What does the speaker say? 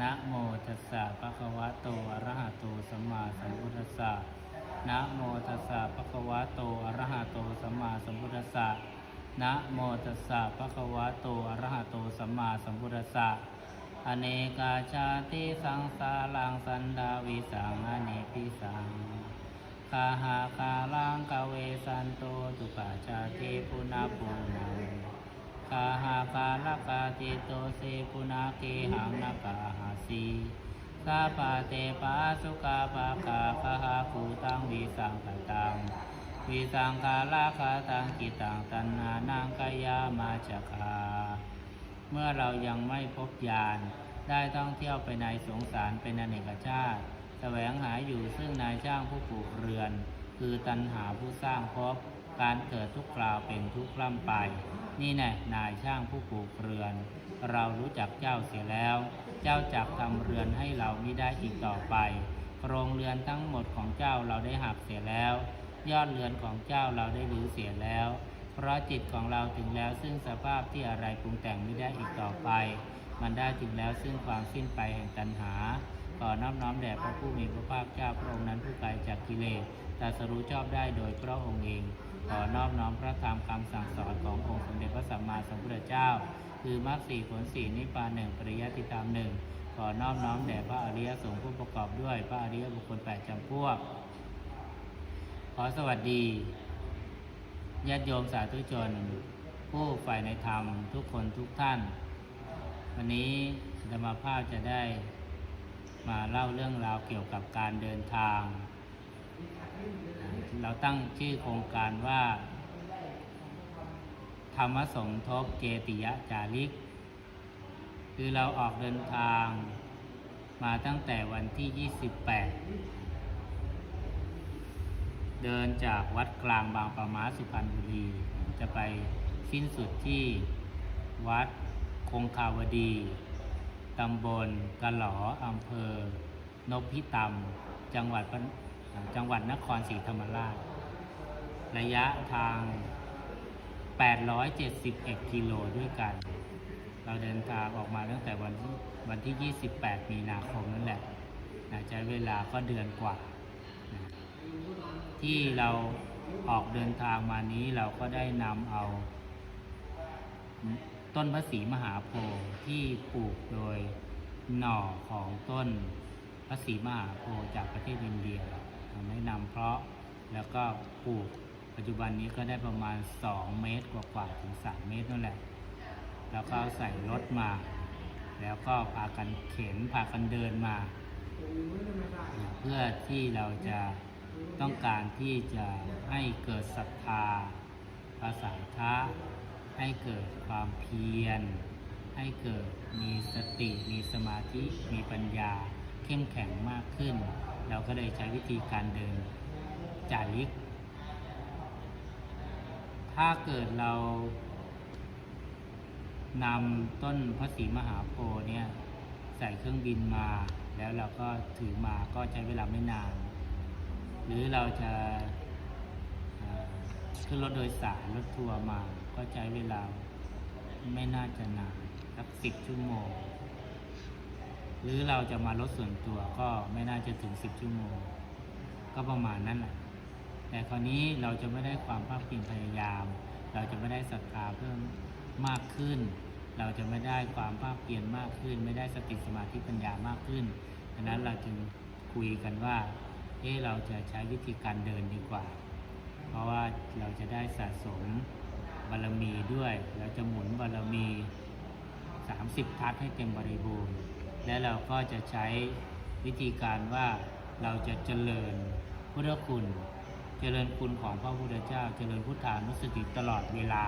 นะโมตัสสะภะคะวะโตอะระหะโตสัมมาสัมพุทธัสสะนะโมตัสสะภะคะวะโตอะระหะโตสัมมาสัมพุทธัสสะนะโมตัสสะภะคะวะโตอะระหะโตสัมมาสัมพุทธัสสะอเนกาชาติสังสารังสันดาวิสังอเนปิสังคาหาคาลังกเวสันโตตุกาชาติปุนาปุนา คาหาคาลกาติโตเสปุนาเกหังนากาหาสีสาปาเตปาสุกาปาคาคาหาคูตังวิสังกตังวิสังคาลาคาตังกิตังตันนานังกายามาจคา เมื่อเรายังไม่พบญาณได้ท่องเที่ยวไปในสงสารเป็นอเนกชาติแสวงหาอยู่ซึ่งนายจ้างผู้ปลูกเรือน คือตันหาผู้สร้างภพ การเกิดทุกคราวเป็นทุกข์ล่ำไป นี่แน่นายช่างผู้ปลูกเรือน เรารู้จักเจ้าเสียแล้ว เจ้าจักทำเรือนให้เราไม่ได้อีกต่อไปโครงเรือนทั้งหมดของเจ้าเราได้หักเสียแล้ว ยอดเรือนของเจ้าเราได้รื้อเสียแล้ว เพราะจิตของเราถึงแล้วซึ่งสภาพที่อะไรปรุงแต่งไม่ได้อีกต่อไป มันได้ถึงแล้วซึ่งความสิ้นไปแห่งตัณหาขอน้อมน้อมแด่พระผู้มีพระภาคเจ้าพระองค์นั้นผู้ไกลจากกิเลสแตรัสรู้ชอบได้โดยพระองค์เอง นอบน้อมพระธรรมคำสั่งสอนขององค์สมเด็จพระสัมมาสัมพุทธเจ้า คือมรรคสี่ผลสี่นิพพานหนึ่งปริยัติธรรมหนึ่งขอนอบน้อมแด่พระอริยสงฆ์ผู้ประกอบด้วย พระอริยบุคคลแปดจำพวก ขอสวัสดีญาติโยมสาธุชน ผู้ฝ่ายในธรรมทุกคนทุกท่าน วันนี้ธรรมภาพจะได้มาเล่าเรื่องราวเกี่ยวกับการเดินทาง เราตั้งชื่อโครงการว่า ธรรมสมทบเจติยจาริก คือเราออกเดินทางมาตั้งแต่วันที่ 28 เดินจากวัดกลางบางปะมาสุพรรณบุรี จะไปสิ้นสุดที่วัดคงคาวดี ตำบลกะหลออำเภอนพิตำจังหวัดพ จังหวัดนครศรีธรรมราช ระยะทาง 871 กิโลด้วยกัน เราเดินทางออกมาตั้งแต่วันที่วันที่ 28 มีนาคมนั่นแหละนะใช้เวลาก็เดือนกว่านะที่เราออกเดินทางมานี้เราก็ได้นำเอา ต้นพระศรีมหาโพธิ์ที่ปลูกโดยหน่อของต้นพระศรีมหาโพธิ์จากประเทศอินเดีย ทำให้นำเพราะแล้วก็ปลูกปัจจุบันนี้ก็ได้ประมาณ 2 เมตรกว่าๆถึง 3 เมตรนั่นแหละ แล้วก็ใส่รถมา แล้วก็พากันเข็นพากันเดินมา เพื่อที่เราจะต้องการที่จะให้เกิดศรัทธาภาษาทะให้เกิดความเพียร ให้เกิดมีสติ มีสมาธิ มีปัญญา เข้มแข็งมากขึ้น เราก็เลยใช้วิธีการเดินจ่าริก ถ้าเกิดเรานำต้นพระศรีมหาโพธิ์เนี่ยใส่เครื่องบินมา แล้วเราก็ถือมาก็ใช้เวลาไม่นาน หรือเราจะขึ้นรถโดยสารรถทัวร์มาก็ใช้เวลาไม่น่าจะนานสักสิบชั่วโมง หรือเราจะมารถส่วนตัวก็ไม่น่าจะถึงสิบชั่วโมง ก็ประมาณนั้นแหละแต่คราวนี้เราจะไม่ได้ความภาคเพียรพยายาม เราจะไม่ได้ศรัทธาเพิ่มมากขึ้น เราจะไม่ได้ความภาคเพียรมากขึ้น ไม่ได้สติสมาธิปัญญามากขึ้นดังนั้นเราจึงคุยกันว่าเอ๊เราจะใช้วิธีการเดินดีกว่า เพราะว่าเราจะได้สะสมบารมีด้วย เราจะหมุนบารมี 30 ทัศให้เต็มบริบูรณ์ และเราก็จะใช้วิธีการว่าเราจะเจริญพุทธคุณ เจริญคุณของพระพุทธเจ้า เจริญพุทธานุสติตลอดเวลา